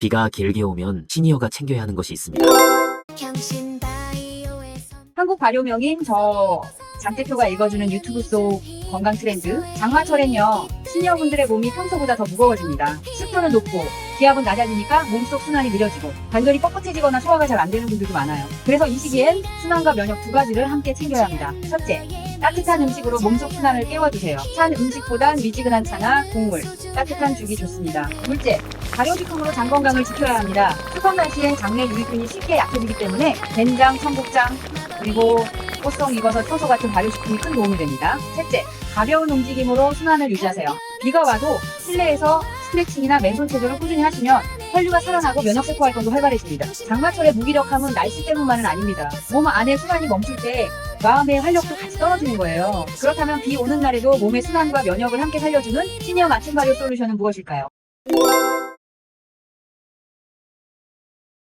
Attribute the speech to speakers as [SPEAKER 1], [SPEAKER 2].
[SPEAKER 1] 비가 길게 오면 시니어가 챙겨야 하는 것이 있습니다.
[SPEAKER 2] 한국 발효명인 저 장 대표가 읽어주는 유튜브 속 건강 트렌드 장마철엔요. 시니어분들의 몸이 평소보다 더 무거워집니다. 습도는 높고 기압은 낮아지니까 몸속 순환이 느려지고 관절이 뻣뻣해지거나 소화가 잘 안 되는 분들도 많아요. 그래서 이 시기엔 순환과 면역 두 가지를 함께 챙겨야 합니다. 첫째 따뜻한 음식으로 몸속 순환을 깨워주세요 찬 음식보단 미지근한 차나 국물 따뜻한 죽이 좋습니다 둘째 발효식품으로 장 건강을 지켜야 합니다 습한 날씨엔 장내 유익균이 쉽게 약해지기 때문에 된장, 청국장 그리고 꽃송 익어서 효소 같은 발효식품이 큰 도움이 됩니다. 셋째, 가벼운 움직임으로 순환을 유지하세요. 비가 와도 실내에서 스트레칭이나 맨손 체조를 꾸준히 하시면 혈류가 살아나고 면역 세포 활동도 활발해집니다. 장마철의 무기력함은 날씨 때문만은 아닙니다. 몸 안에 순환이 멈출 때 마음의 활력도 같이 떨어지는 거예요. 그렇다면 비 오는 날에도 몸의 순환과 면역을 함께 살려주는 시니어 발효 솔루션은 무엇일까요?